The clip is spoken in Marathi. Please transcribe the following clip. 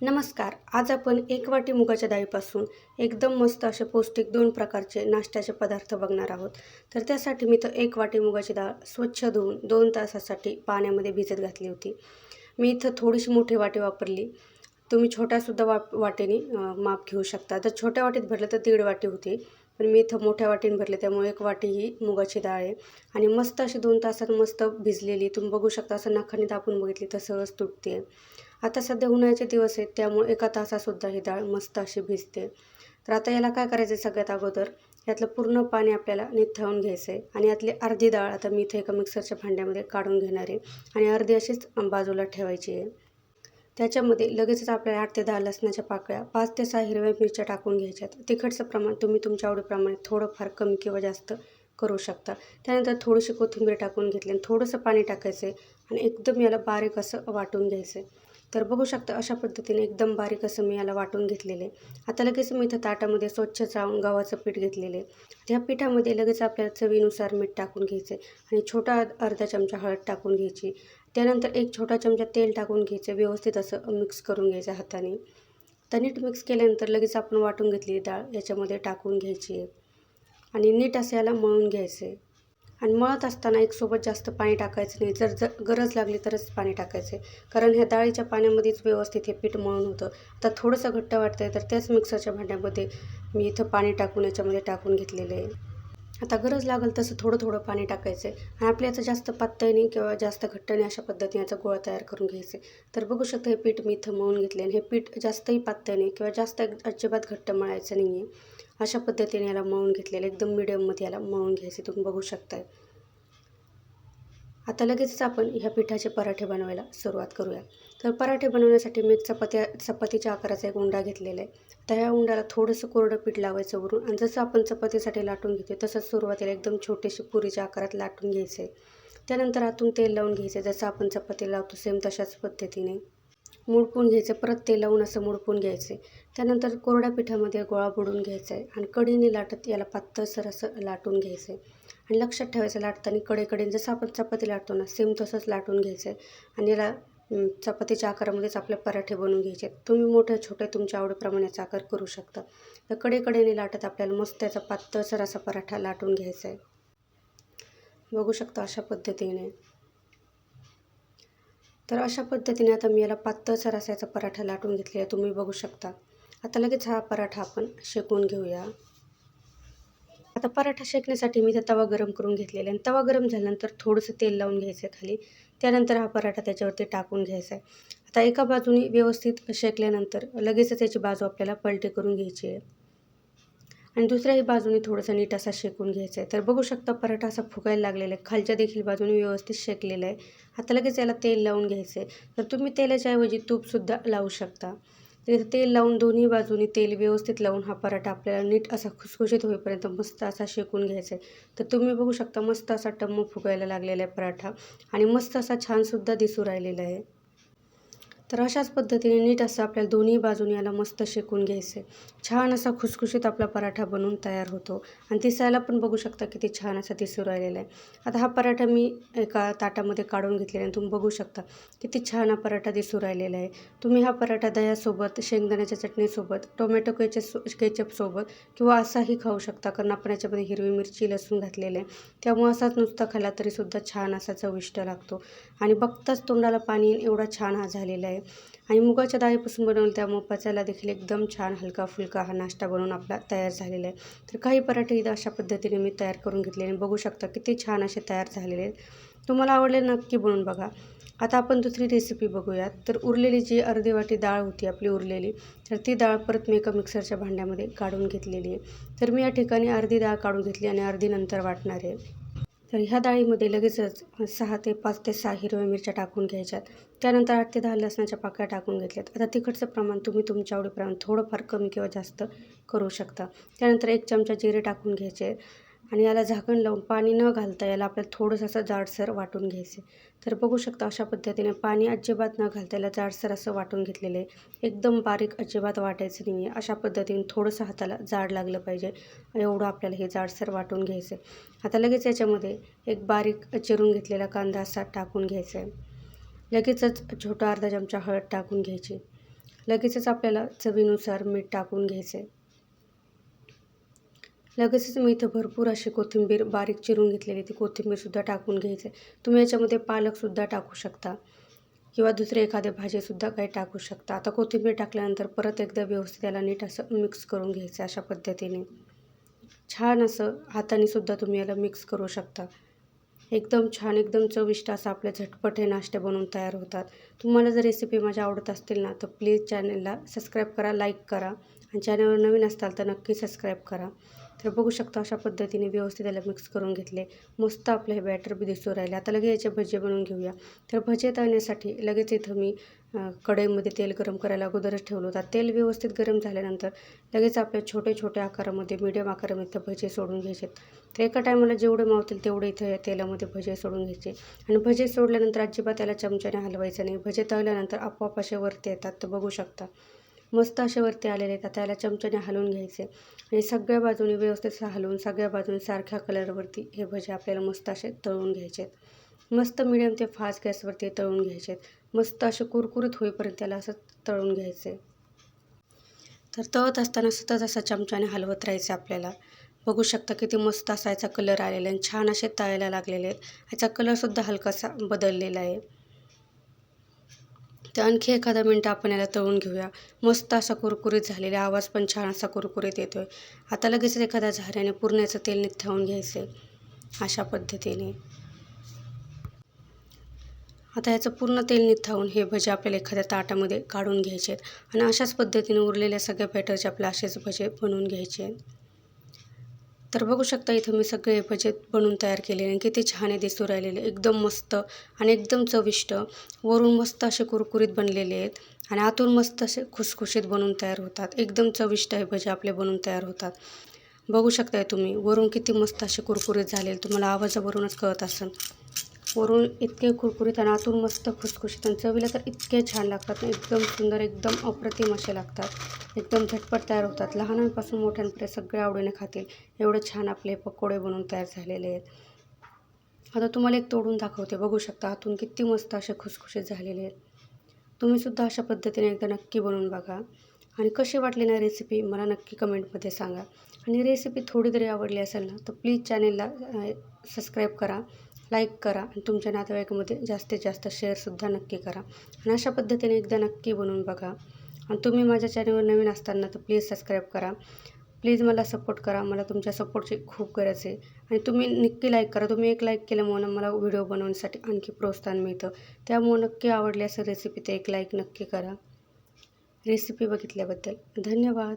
नमस्कार आज आपण एक वाटी मुगाच्या डाळीपासून एकदम मस्त असे पौष्टिक दोन प्रकारचे नाश्त्याचे पदार्थ बघणार आहोत. तर त्यासाठी मी तर एक वाटी मुगाची डाळ स्वच्छ धुवून दोन तासासाठी पाण्यामध्ये भिजत घातली होती. मी इथं थोडीशी मोठी वाटी वापरली. तुम्ही छोट्यासुद्धा वाप वाटेने माप घेऊ शकता. तर छोट्या वाटीत भरलं तर दीड वाटी होती पण मी इथं मोठ्या वाटीने भरले त्यामुळे एक वाटी ही मुगाची डाळ आहे. आणि मस्त अशी दोन तासात मस्त भिजलेली तुम्ही बघू शकता असं नखाने दाबून बघितली तर सहज तुटते आता सध्या उन्हाळ्याचे दिवस आहेत त्यामुळे एका तासासुद्धा ही डाळ मस्त अशी भिजते. तर आता याला काय करायचं आहे सगळ्यात अगोदर? यातलं पूर्ण पाणी आपल्याला निथळून घ्यायचं आहे आणि यातली अर्धी डाळ आता मी इथे एका मिक्सरच्या भांड्यामध्ये काढून घेणार आहे. आणि अर्धी अशीच बाजूला ठेवायची आहे. त्याच्यामध्ये लगेचच आपल्याला आठ ते दहा लसणाच्या पाकळ्या पाच ते सहा हिरव्या मिरच्या टाकून घ्यायच्यात. तिखटचं प्रमाण तुम्ही तुमच्या आवडीप्रमाणे थोडंफार कमी किंवा जास्त करू शकता. त्यानंतर थोडीशी कोथिंबीर टाकून घेतली आणि थोडंसं पाणी टाकायचं आहे आणि एकदम याला बारीक असं वाटून घ्यायचं आहे तर बघू शकता अशा पद्धतीने एकदम बारीक असं मी याला वाटून घेतलेलं. आहे आता लगेच मी इथं ताटामध्ये स्वच्छ चाळून गव्हाचं पीठ घेतलेलं. आहे त्या पिठामध्ये लगेच आपल्याला चवीनुसार मीठ टाकून घ्यायचं आणि छोटा अर्धा चमचा हळद टाकून घ्यायची. त्यानंतर एक छोटा चमचा तेल टाकून घ्यायचं व्यवस्थित असं मिक्स करून घ्यायचं हाताने. तर नीट मिक्स केल्यानंतर लगेच आपण वाटून घेतलेली डाळ याच्यामध्ये टाकून घ्यायची आहे. आणि नीट असं याला मळून घ्यायचं आहे आणि मळत असताना एक सोबत जास्त पाणी टाकायचं नाही. जर जर गरज लागली तरच पाणी टाकायचं. आहे कारण ह्या डाळीच्या पाण्यामध्येच व्यवस्थित हे पीठ मळून होतं. आता थोडंसं घट्ट वाटतं आहे तर त्याच मिक्सरच्या भांड्यामध्ये मी इथं पाणी टाकून याच्यामध्ये टाकून घेतलेलं आहे. आता गरज लागेल तसं थोडं थोडं पाणी टाकायचं आहे आणि आपल्या याचं जास्त पातळीने नाही किंवा जास्त घट्ट नाही अशा पद्धतीने याचा गोळा तयार करून घ्यायचं. तर बघू शकता हे पीठ मी इथं मळून घेतले आणि हे पीठ जास्तही पातळीने नाही किंवा जास्त अजिबात घट्ट मळायचं नाही आहे अशा पद्धतीने याला मळून घेतलेलं एकदम मिडियममध्ये याला मळून घ्यायचे तुम्ही बघू शकताय. आता लगेचच आपण ह्या पिठाचे पराठे बनवायला सुरुवात करूया. तर पराठे बनवण्यासाठी मी एक चपात्या चपातीच्या आकाराचा एक उंडा घेतलेला आहे. तर ह्या उंडाला थोडंसं कोरडं पीठ लावायचं वरून आणि जसं आपण चपातीसाठी लाटून घेतो तसंच सुरुवातीला एकदम छोटीशी पुरीच्या आकारात लाटून घ्यायचं. आहे त्यानंतर आतून तेल लावून घ्यायचं जसं आपण चपाती लावतो सेम तशाच पद्धतीने. मुडपून घ्यायचं परत ते लावून असं मुडपून घ्यायचं. त्यानंतर कोरड्या पिठामध्ये गोळा बुडून घ्यायचा आहे आणि कडीने लाटत याला पातळसर असं लाटून घ्यायचं. आहे आणि लक्षात ठेवायचं लाटताना कडेकडे जसं आपण चपाती लाटतो ना सेम तसंच लाटून घ्यायचं. आहे आणि याला चपातीच्या आकारामध्येच आपले पराठे बनवून घ्यायचे. तुम्ही मोठ्या छोट्या तुमच्या आवडीप्रमाणे आकार करू शकता. तर कडेकडेने लाटत आपल्याला मस्त त्याचा पातळसर असा पराठा लाटून घ्यायचा आहे. बघू शकता अशा पद्धतीने. तर अशा पद्धतीने आता मी याला पातळसर असायचा पराठा लाटून घेतलेला आहे. तुम्ही बघू शकता. आता लगेच हा पराठा आपण शेकून घेऊया. आता पराठा शेकण्यासाठी मी इथं तवा गरम करून घेतलेला आहे. आणि तवा गरम झाल्यानंतर थोडंसं तेल लावून घ्यायचं आहे खाली. त्यानंतर हा पराठा त्याच्यावरती टाकून घ्यायचा आहे. आता एका बाजूने व्यवस्थित शेकल्यानंतर लगेचच याची बाजू आपल्याला पलटी करून घ्यायची आहे. आणि दुसऱ्याही बाजूने थोडंसं नीट असा शेकून घ्यायचा आहे. तर बघू शकता पराठा असा फुगायला लागलेला आहे. खालच्या देखील बाजूने व्यवस्थित शेकलेला आहे. आता लगेच याला तेल लावून घ्यायचं आहे. तर तुम्ही तेलाच्या ऐवजी तूपसुद्धा लावू शकता. तर इथं तेल लावून दोन्ही बाजूनी तेल व्यवस्थित लावून हा पराठा आपल्याला नीट असा खुसखुशीत होईपर्यंत मस्त असा शेकून घ्यायचा आहे. तर तुम्ही बघू शकता मस्त असा टम्म फुगायला लागलेला आहे पराठा. आणि मस्त असा छानसुद्धा दिसू राहिलेला आहे. तर अशाच पद्धतीने नीट असं आपल्याला दोन्ही बाजूने याला मस्त शेकून घ्यायचं आहे छान असा खुसखुशीत आपला पराठा बनवून तयार होतो. आणि दिसायला पण बघू शकता किती छान असा दिसू राहिलेला आहे. आता हा पराठा मी एका ताटामध्ये काढून घेतलेला आहे. तुम्ही बघू शकता किती छान हा पराठा दिसू राहिलेला आहे. तुम्ही हा पराठा दह्यासोबत शेंगदाण्याच्या चटणीसोबत टोमॅटो केचप केचपसोबत किंवा असाही खाऊ शकता. कारण आपण याच्यामध्ये हिरवी मिरची लसूण घातलेलं आहे. त्यामुळे असाच नुसता खाल्ला तरीसुद्धा छान असा चविष्ट लागतो. आणि बघताच तोंडाला पाणी एवढा छान हा झालेला आहे. आणि मुगाच्या डाळीपासून बनवलं त्यामुळे पचायला देखील एकदम छान हलका फुलका हा नाश्ता बनवून आपला तयार झालेला आहे. तर काही पराठे इथं अशा पद्धतीने मी तयार करून घेतले आणि बघू शकता किती छान असे तयार झालेले आहेत. तुम्हाला आवडले नक्की बनवून बघा. आता आपण दुसरी रेसिपी बघूयात. तर उरलेली जी अर्धी वाटी डाळ होती आपली उरलेली तर ती डाळ परत मी एका मिक्सरच्या भांड्यामध्ये काढून घेतलेली आहे. तर मी या ठिकाणी अर्धी डाळ काढून घेतली आणि अर्धी नंतर वाटणार. आहे तर ह्या डाळीमध्ये लगेचच सहा ते पाच ते सहा हिरव्या मिरच्या टाकून घ्यायच्यात. त्यानंतर आठ ते दहा लसणाच्या पाकळ्या टाकून घेतल्यात. आता तिखटचं प्रमाण तुम्ही तुमच्या आवडीप्रमाणे थोडंफार कमी किंवा जास्त करू शकता. त्यानंतर एक चमचा जिरे टाकून घ्यायचे. आणि याला झाकण लावून पाणी न घालता याला आपल्याला थोडंसं असं जाडसर वाटून घ्यायचे तर बघू शकता अशा पद्धतीने पाणी अजिबात न घालता याला जाडसर असं वाटून घेतलेलं आहे. एकदम बारीक अजिबात वाटायचं नाही आहे. अशा पद्धतीने थोडंसं हाताला जाड लागलं पाहिजे. एवढं आपल्याला हे जाडसर वाटून घ्यायचं आहे. आता लगेच याच्यामध्ये एक बारीक चिरून घेतलेला कांदा असा टाकून घ्यायचा आहे. लगेचच छोटा अर्धा चमचा हळद टाकून घ्यायची. लगेचच आपल्याला चवीनुसार मीठ टाकून घ्यायचं आहे. लगेचच मी इथं भरपूर अशी कोथिंबीर बारीक चिरून घेतलेली ती कोथिंबीरसुद्धा टाकून घ्यायची तुम्ही याच्यामध्ये पालकसुद्धा टाकू शकता. किंवा दुसरे एखादे भाजीसुद्धा काही टाकू शकता. आता कोथिंबीर टाकल्यानंतर परत एकदा व्यवस्थित त्याला नीट असं मिक्स करून घ्यायचं अशा पद्धतीने. छान असं हातानेसुद्धा तुम्ही याला मिक्स करू शकता. एकदम छान एकदम चविष्ट असं आपले झटपट हे नाश्ते बनवून तयार होतात. तुम्हाला जर रेसिपी माझ्या आवडत असतील ना तर प्लीज चॅनलला सबस्क्राईब करा लाईक करा. आणि चॅनलवर नवीन असताल तर नक्की सबस्क्राईब करा. तर बघू शकता अशा पद्धतीने व्यवस्थित त्याला मिक्स करून घेतले. मस्त आपलं हे बॅटर बी दिसू राहिले. आता लगेच याचे भजे बनवून घेऊया. तर भजे तळण्यासाठी लगेच इथं मी कढईमध्ये तेल गरम करायला अगोदरच ठेवलं होतं. तेल व्यवस्थित गरम झाल्यानंतर लगेच आपल्या छोटे छोटे आकारामध्ये मिडियम आकारामध्ये भजे सोडून घ्यायचे. तर एका टायमाला जेवढे मावतील तेवढे इथं या तेलामध्ये भजे सोडून घ्यायचे. आणि भजे सोडल्यानंतर अजिबात त्याला चमच्याने हलवायचं नाही. भजे तळल्यानंतर आपोआप असे वरती येतात. तर बघू शकता. मस्त असे वरती आलेले आहेत. त्याला चमच्याने हलवून घ्यायचे. आणि सगळ्या बाजूने व्यवस्थित हलवून सगळ्या बाजूने सारख्या कलरवरती हे भजे आपल्याला मस्त असे तळून घ्यायचे आहेत. मस्त मिडियम ते फास्ट गॅसवरती तळून घ्यायचे आहेत. मस्त असे कुरकुरीत होईपर्यंत त्याला असं तळून घ्यायचे तर तळत असताना सतत असं चमच्याने हलवत राहायचं आपल्याला. बघू शकता किती मस्त असा याचा कलर आलेला आहे छान असे तळायला लागलेले आहेत. याचा कलरसुद्धा हलकासा बदललेला आहे. ते आणखी एखादा मिनटं आपण याला तळून घेऊया. मस्त असा कुरकुरीत झालेला आवाज पण छान असा कुरकुरीत येतो आहे आता लगेच एखाद्या झाऱ्याने पूर्ण याचं तेल निथावून घ्यायचं आहे अशा पद्धतीने. आता याचं पूर्ण तेल निथावून हे भजे आपल्याला एखाद्या ताटामध्ये काढून घ्यायचे आहेत आणि अशाच पद्धतीने उरलेल्या सगळ्या बॅटरचे आपल्या असेच भजे बनवून घ्यायचे. आहेत तर बघू शकता इथं मी सगळे भजे बनवून तयार केले आणि किती छान दिसू राहिलेले. एकदम मस्त आणि एकदम चविष्ट वरून मस्त असे कुरकुरीत बनलेले आहेत आणि आतून मस्त असे खुसखुशीत बनवून तयार होतात. एकदम चविष्ट हे भजे आपले बनवून तयार होतात. बघू शकताय तुम्ही वरून किती मस्त असे कुरकुरीत झालेले. तुम्हाला आवाजावरूनच कळत असेल. वरून इतके कुरकुरीत आणि आतून मस्त खुसखुशीत आणि चवीला तर इतके छान लागतात एकदम सुंदर एकदम अप्रतिम असे लागतात. एकदम झटपट तयार होतात. लहानांपासून मोठ्यांपर्यंत सगळे आवडीने खातील. एवढे छान आपले पकोडे बनवून तयार झालेले आहेत. आता तुम्हाला एक तोडून दाखवते. बघू शकता आतून किती मस्त असे खुसखुशीत झालेले आहेत. तुम्हीसुद्धा अशा पद्धतीने एकदा नक्की बनवून बघा. आणि कशी वाटली ना रेसिपी मला नक्की कमेंटमध्ये सांगा. आणि रेसिपी थोडी जरी आवडली असेल ना तर प्लीज चॅनेलला सबस्क्राईब करा. लाईक करा आणि तुमच्या नातेवाईकामध्ये जास्तीत जास्त शेअरसुद्धा नक्की करा. आणि अशा पद्धतीने एकदा नक्की बनवून बघा. आणि तुम्ही माझ्या चॅनलवर नवीन असताना तर प्लीज सबस्क्राईब करा. प्लीज मला सपोर्ट करा. मला तुमच्या सपोर्टची खूप गरज आहे. आणि तुम्ही नक्की लाईक करा. तुम्ही एक लाईक केल्यामुळे मला व्हिडिओ बनवण्यासाठी आणखी प्रोत्साहन मिळतं. त्यामुळे नक्की आवडली असं रेसिपी ते एक लाईक नक्की करा. रेसिपी बघितल्याबद्दल धन्यवाद.